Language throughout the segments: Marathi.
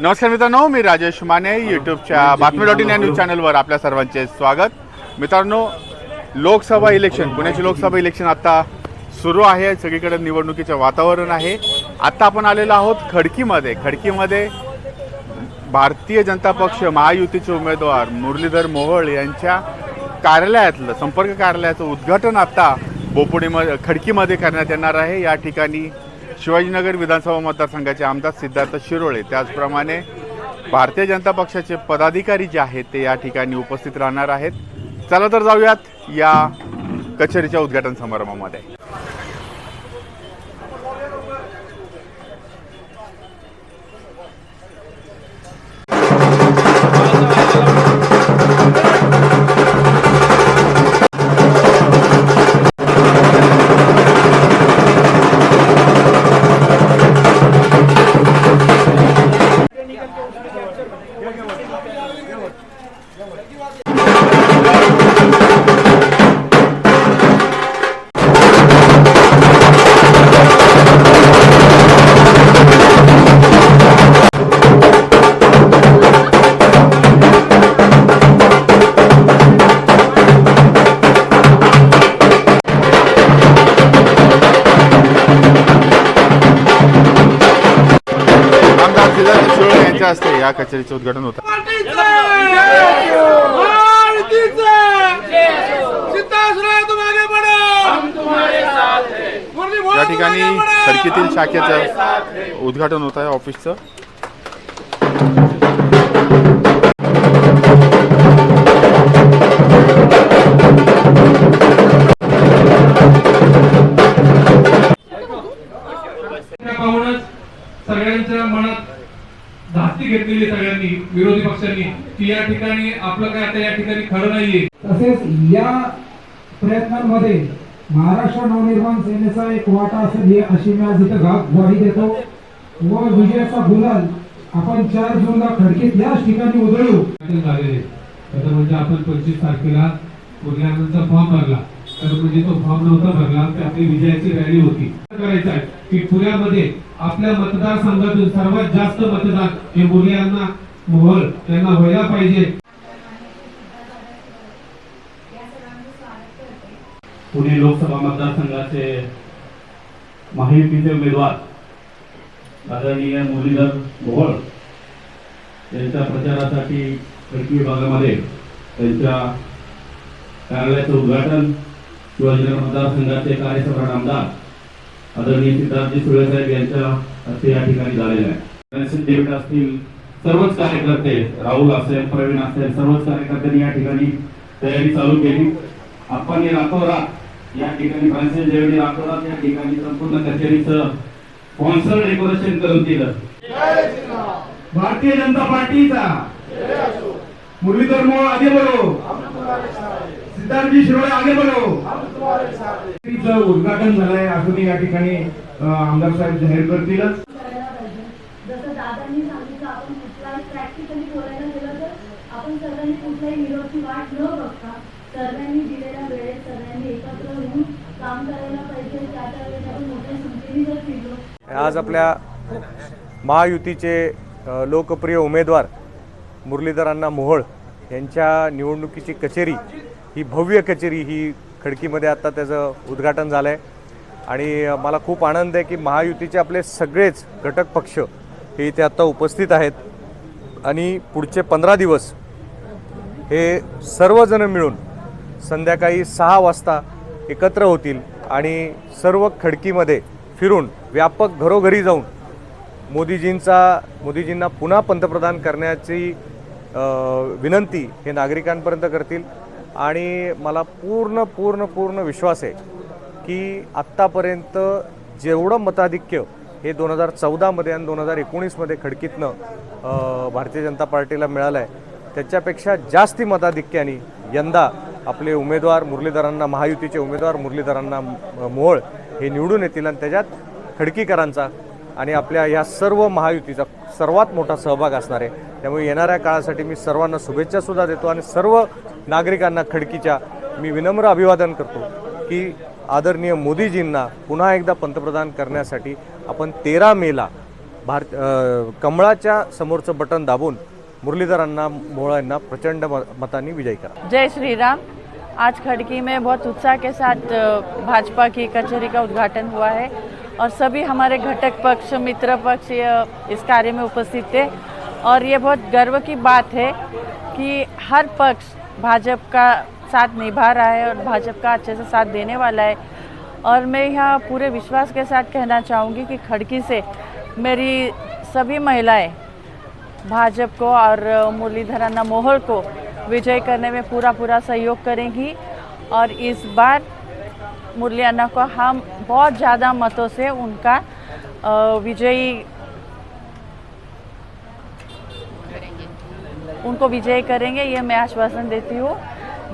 नमस्कार मित्रांनो मी राजेश माने यूट्यूबच्या बातमी डॉट इन या न्यूज चॅनलवर आपल्या सर्वांचे स्वागत. मित्रांनो लोकसभा इलेक्शन पुण्याची लोकसभा इलेक्शन आता सुरू आहे. सगळीकडे निवडणुकीचं वातावरण आहे. आत्ता आपण आलेलो आहोत खडकीमध्ये. खडकीमध्ये भारतीय जनता पक्ष महायुतीचे उमेदवार मुरलीधर मोहोळ यांच्या कार्यालयातलं संपर्क कार्यालयाचं उद्घाटन आता बोपुडीमध्ये खडकीमध्ये करण्यात येणार आहे. या ठिकाणी शिवाजीनगर विधानसभा मतदारसंघाचे आमदार सिद्धार्थ शिरोळे. त्याचप्रमाणे भारतीय जनता पक्षाचे पदाधिकारी जे आहेत ते या ठिकाणी उपस्थित राहणार आहेत. चला तर जाऊयात या कचेरीच्या उद्घाटन समारंभामध्ये. आमदार या कचेरीचं उद्घाटन होतं. ठिकाणी खडकीतील शाखेचं उद्घाटन होत आहे ऑफिसचं. सगळ्यांच्या मनात धास्ती घेतलेली सगळ्यांनी विरोधी पक्षांनी. की या ठिकाणी आपलं काय आता या ठिकाणी खरं नाहीये? तसेच या प्रयत्नांमध्ये महाराष्ट्र नवनिर्माण सेनेचा एक वाटा असेल हे अशी मी आज इथं ग्वाही देतो. व विजयाचा गुलाल आपण चार जूनला खडकीत याच ठिकाणी उधळू. झालेले आता म्हणजे आपण पंचवीस तारखेला कुर्ल्यानंतर फॉर्म भरला. तर म्हणजे तो फॉर्म नव्हता भरला तर आपली विजयाची रॅली होती. करायचं आहे? की पुण्यामध्ये आपल्या मतदारसंघातून सर्वात जास्त मतदान हे मुर्ल्यांना मोहर त्यांना व्हायला पाहिजे. पुणे लोकसभा मतदारसंघाचे महायुतीचे उमेदवार आदरणीय मुरलीधर मोहोळ त्यांच्या प्रचारासाठी खडकी विभागामध्ये त्यांच्या कार्यालयाचं उद्घाटन शिवाजीनगर मतदारसंघाचे कार्यसभा आमदार आदरणीय सिद्धार्थजी सुळे साहेब यांच्या हस्ते या ठिकाणी झालेलं आहे. असतील सर्वच कार्यकर्ते राहुल असेल प्रवीण असेल सर्वच कार्यकर्त्यांनी या ठिकाणी तयारी चालू केली. आपण रातोरात या ठिकाणी फ्रान्सिस देवडी रातोरात या ठिकाणी संपूर्ण कचेरीचं स्पॉन्सर डेकोरेशन करून दिलं. भारतीय जनता पार्टीचा. मुरलीधर मोळ आगे बढ़ो सिद्धार्थजी शिरोळे आगे बढ़ो उद्घाटन झालंय अजूनही या ठिकाणी आमदार साहेब जाहीर करतीलच आपण कुठलाही सर्वांनी कुठल्याही निरोपची वाट न बघता सर्वांनी दिलेल्या वेळेत सर्वांनी एकत्र होऊन काम करायला पाहिजे. त्या त्या आपण मोठ्या संख्येने जर फिरलो. आज आपल्या महायुतीचे लोकप्रिय उमेदवार मुरलीधरांना मोहोळ यांच्या निवडणुकीची कचेरी ही भव्य कचेरी ही खडकीमध्ये आता त्याचं उद्घाटन झालं आहे आणि मला खूप आनंद आहे की महायुतीचे आपले सगळेच घटक पक्ष हे इथे आत्ता उपस्थित आहेत. आणि पुढचे पंधरा दिवस हे सर्वजण मिळून संध्याकाळी सहा वाजता एकत्र होतील आणि सर्व खडकीमध्ये फिरून व्यापक घरोघरी जाऊन मोदीजींचा मोदीजींना पुन्हा पंतप्रधान करण्याची विनंती हे नागरिकांपर्यंत करतील. आणि मला पूर्ण पूर्ण पूर्ण विश्वास आहे की आत्तापर्यंत जेवढं मताधिक्य हे दोन हजार चौदामध्ये आणि दोन हजार एकोणीसमध्ये खडकीतनं भारतीय जनता पार्टीला मिळालं आहे त्याच्यापेक्षा जास्ती मताधिक्याने यंदा आपले उमेदवार मुरलीधरांना महायुतीचे उमेदवार मुरलीधरांना म- मोहोळ हे निवडून येतील आणि त्याच्यात खडकीकरांचा आणि आपल्या या सर्व महायुतीचा सर्वात मोठा सहभाग असणार आहे. त्यामुळे येणाऱ्या काळासाठी मी सर्वांना शुभेच्छासुद्धा देतो आणि सर्व नागरिकांना खडकीच्या मी विनम्र अभिवादन करतो की आदरणीय मोदीजींना पुन्हा एकदा पंतप्रधान करण्यासाठी आपण तेरा मेला भारत कमळाच्या समोरचं बटन दाबून मुरलीधरांना मोळांना प्रचंड म- मतांनी विजयी करा. जय श्रीराम. आज खड़की में बहुत उत्साह के साथ भाजपा की कचहरी का उद्घाटन हुआ है और सभी हमारे घटक पक्ष, मित्र पक्ष इस कार्य में उपस्थित थे। और ये बहुत गर्व की बात है कि हर पक्ष भाजपा का साथ निभा रहा है और भाजपा का अच्छे से साथ देने वाला है। और मैं यहाँ पूरे विश्वास के साथ कहना चाहूँगी कि खड़की से मेरी सभी महिलाएँ भाजपा को और मुरलीधर अन्ना मोहल को विजय करने में पूरा पूरा सहयोग करेंगी और इस बार मुरली अन्ना को हम बहुत ज़्यादा मतों से उनका विजयी उनको विजय करेंगे, ये मैं आश्वासन देती हूँ।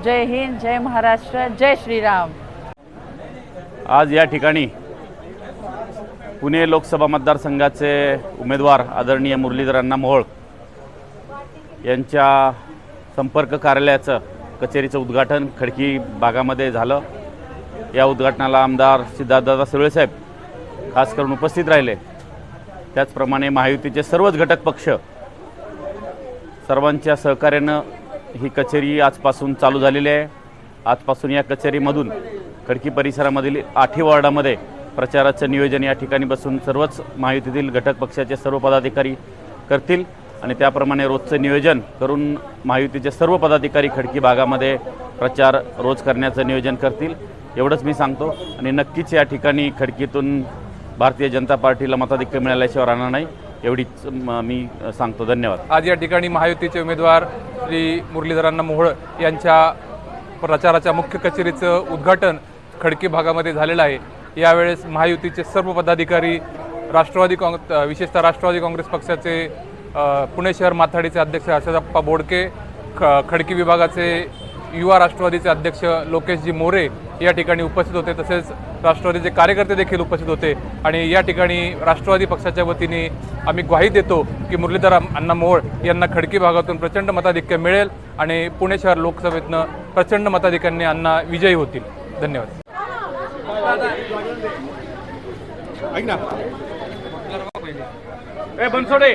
जय हिंद, जय महाराष्ट्र, जय श्री राम आज या ठिकाणी पुणे लोकसभा मतदार मतदारसंघाचे उमेदवार आदरणीय मुरलीधर अण्णा मोहोळ यांच्या संपर्क कार्यालयाचं कचेरीचं उद्घाटन खडकी भागामध्ये झालं. या उद्घाटनाला आमदार सिद्धार्थदादा सुरळेसाहेब खास करून उपस्थित राहिले. त्याचप्रमाणे महायुतीचे सर्वच घटक पक्ष सर्वांच्या सहकार्यानं ही कचेरी आजपासून चालू झालेली आहे. आजपासून या कचेरीमधून खडकी परिसरामधील आठही वॉर्डामध्ये प्रचाराचं नियोजन या ठिकाणी बसून सर्वच महायुतीतील घटक पक्षाचे सर्व पदाधिकारी करतील. आणि त्याप्रमाणे रोजचं नियोजन करून महायुतीचे सर्व पदाधिकारी खडकी भागामध्ये प्रचार रोज करण्याचं नियोजन करतील एवढंच मी सांगतो. आणि नक्कीच या ठिकाणी खडकीतून भारतीय जनता पार्टीला मताधिक्य मिळाल्याशिवाय राहणार नाही एवढीच मी सांगतो. धन्यवाद. आज या ठिकाणी महायुतीचे उमेदवार श्री मुरलीधरांना मोहोळ यांच्या प्रचाराच्या मुख्य कचेरीचं उद्घाटन खडकी भागामध्ये झालेलं आहे. यावेळेस महायुतीचे सर्व पदाधिकारी राष्ट्रवादी काँग्रेस विशेषतः राष्ट्रवादी काँग्रेस पक्षाचे पुणे शहर माथाडीचे अध्यक्ष हर्षदप्पा बोडके ख खडकी विभागाचे युवा राष्ट्रवादीचे अध्यक्ष लोकेशजी मोरे या ठिकाणी उपस्थित होते. तसेच राष्ट्रवादीचे कार्यकर्ते देखील उपस्थित होते. आणि या ठिकाणी राष्ट्रवादी पक्षाच्या वतीने आम्ही ग्वाही देतो की मुरलीधर अण्णा मोहोळ यांना खडकी भागातून प्रचंड मताधिक्य मिळेल आणि पुणे शहर लोकसभेतनं प्रचंड मताधिक्यांनी अण्णा विजयी होतील. धन्यवाद. ऐक ना. ए बनसोडे.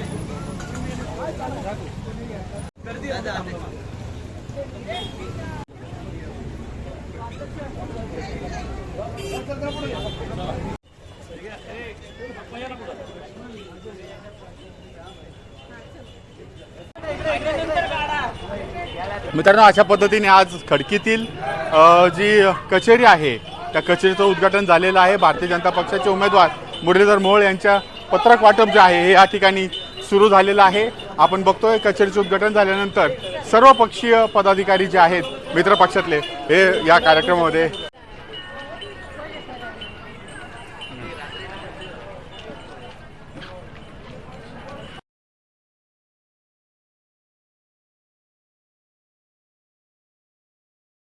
मित्रांनो अशा पद्धतीने आज खडकीतील जी कचेरी आहे त्या कचेरीचं उद्घाटन झालेलं आहे. भारतीय जनता पक्षाचे उमेदवार मुरलीधर मोहोळ यांच्या पत्रक वाटप जे आहे हे या ठिकाणी सुरू झालेलं आहे. आपण बघतोय कचेरीचं उद्घाटन झाल्यानंतर सर्व पक्षीय पदाधिकारी जे आहेत मित्र पक्षातले हे या कार्यक्रमामध्ये